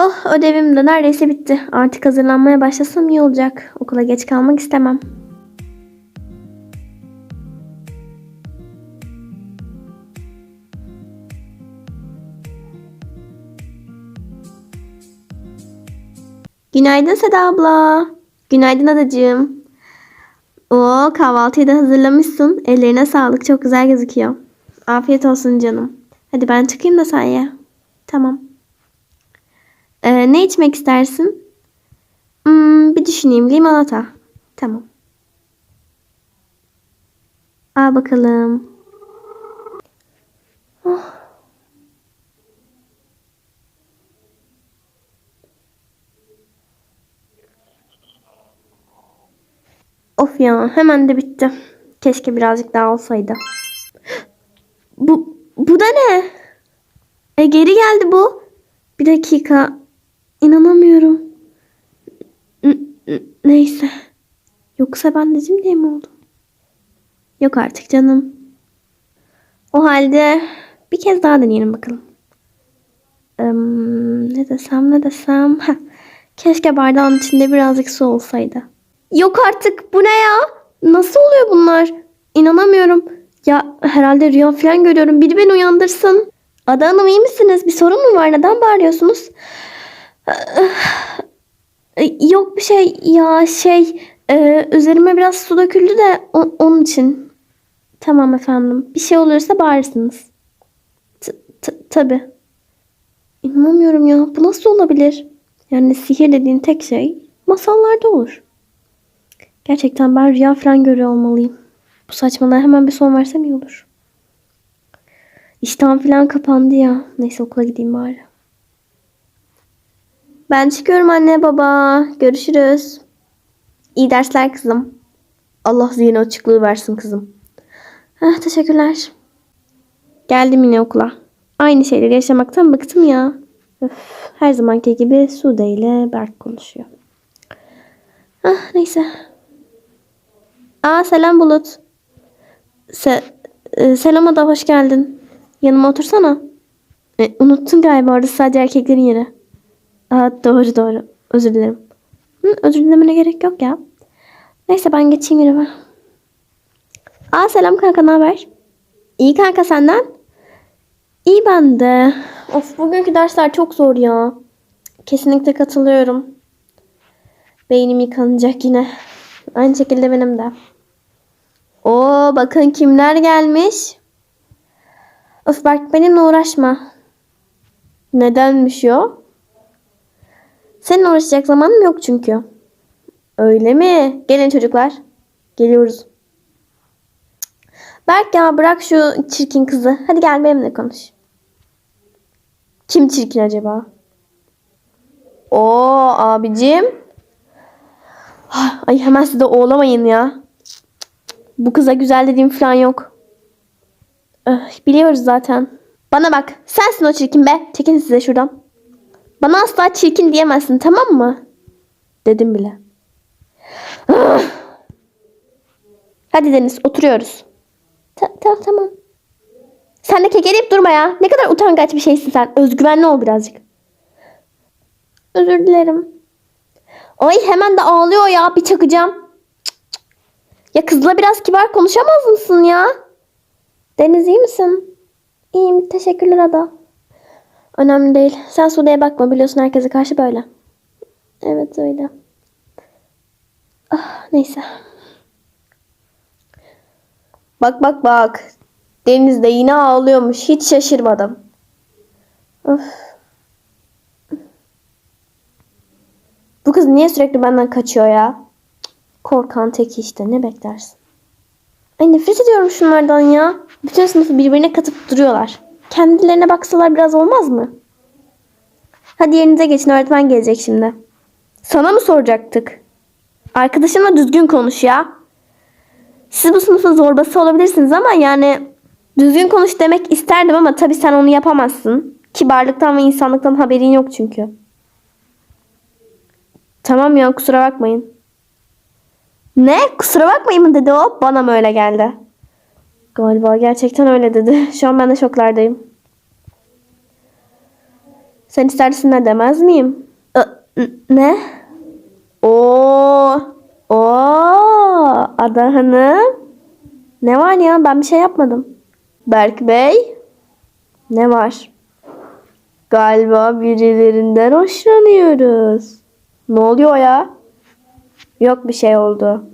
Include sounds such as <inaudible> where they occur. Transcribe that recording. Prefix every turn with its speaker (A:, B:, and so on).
A: Oh ödevim de neredeyse bitti. Artık hazırlanmaya başlasam iyi olacak. Okula geç kalmak istemem. Günaydın Seda abla. Günaydın adacığım. Oo kahvaltıyı da hazırlamışsın. Ellerine sağlık. Çok güzel gözüküyor. Afiyet olsun canım. Hadi ben çıkayım da sen ye. Tamam. Ee, ne içmek istersin? Hmm, bir düşüneyim. Limonata. Tamam. Al bakalım. Oh. Of ya hemen de bitti. Keşke birazcık daha olsaydı. Bu, bu da ne? E geri geldi bu. Bir dakika. İnanamıyorum. Neyse. Yoksa ben dedim diye mi oldu? Yok artık canım. O halde bir kez daha deneyelim bakalım. Im, ne desem ne desem. Heh. Keşke bardağın içinde birazcık su olsaydı. Yok artık bu ne ya? Nasıl oluyor bunlar? İnanamıyorum. Ya herhalde rüya falan görüyorum. Biri beni uyandırsın. Ada Hanım iyi misiniz? Bir sorun mu var? Neden bağırıyorsunuz? Ee, Yok bir şey ya şey e, üzerime biraz su döküldü de onun için. Tamam efendim. Bir şey olursa bağırırsınız. T- t-. İnanamıyorum ya. Bu nasıl olabilir? Yani sihir dediğin tek şey masallarda olur. Gerçekten ben rüya falan görüyor olmalıyım. Bu saçmalığa hemen bir son versem iyi olur. İştahım falan kapandı ya. Neyse okula gideyim bari. Ben çıkıyorum anne baba. Görüşürüz. İyi dersler kızım. Allah zihin açıklığı versin kızım. Heh, teşekkürler. Geldim yine okula. Aynı şeyleri yaşamaktan bıktım ya. Öf, her zamanki gibi Sude ile Berk konuşuyor. Ah neyse. Aa selam Bulut. Se e, selam Ada hoş geldin. Yanıma otursana. E, unuttun galiba orası sadece erkeklerin yeri. Aa doğru doğru. Özür dilerim. Hı, özür dilemene gerek yok ya. Neyse ben geçeyim yerime. Aa selam kanka ne haber? İyi kanka senden? İyi ben de. Of bugünkü dersler çok zor ya. Kesinlikle katılıyorum. Beynim yıkanacak yine. Aynı şekilde benim de. Oo bakın kimler gelmiş. Of Berk benimle uğraşma. Nedenmiş o? Senin uğraşacak zamanım yok çünkü. Öyle mi? Gelin çocuklar. Geliyoruz. Berk ya bırak şu çirkin kızı. Hadi gel benimle konuş. Kim çirkin acaba? Oo abicim. Ah, Ay hemen siz de oğlamayın ya. Bu kıza güzel dediğim falan yok. Öh, biliyoruz zaten. Bana bak sensin o çirkin be. Çekin size şuradan. Bana asla çirkin diyemezsin tamam mı? Dedim bile. <sighs> Hadi Deniz oturuyoruz. Ta- ta- tamam. Sen de kekeleyip durma ya. Ne kadar utangaç bir şeysin sen. Özgüvenli ol birazcık. Özür dilerim. Ay hemen de ağlıyor ya. Bir çakacağım. Ya kızla biraz kibar konuşamaz mısın ya? Deniz iyi misin? İyiyim. Teşekkürler Ada. Önemli değil. Sen Sude'ye bakma. Biliyorsun herkese karşı böyle. Evet öyle. Ah, neyse. Bak bak bak. Deniz de yine ağlıyormuş. Hiç şaşırmadım. Of. Bu kız niye sürekli benden kaçıyor ya? Korkan teki işte. Ne beklersin? Ay nefret ediyorum şunlardan ya. Bütün sınıfı birbirine katıp duruyorlar. Kendilerine baksalar biraz olmaz mı? Hadi yerinize geçin. Öğretmen gelecek şimdi. Sana mı soracaktık? Arkadaşınla düzgün konuş ya. Siz bu sınıfın zorbası olabilirsiniz ama yani düzgün konuş demek isterdim ama tabii sen onu yapamazsın. Kibarlıktan ve insanlıktan haberin yok çünkü. Tamam ya kusura bakmayın. Ne? Kusura bakmayın mı dedi o? Bana mı öyle geldi? Galiba gerçekten öyle dedi. <laughs> Şu an ben de şoklardayım. Sen istersin ne demez miyim? Ne? Oo, oo, Ada Hanım. Ne var ya? Ben bir şey yapmadım. Berk Bey. Ne var? Galiba birilerinden hoşlanıyoruz. Ne oluyor ya? Yok bir şey oldu.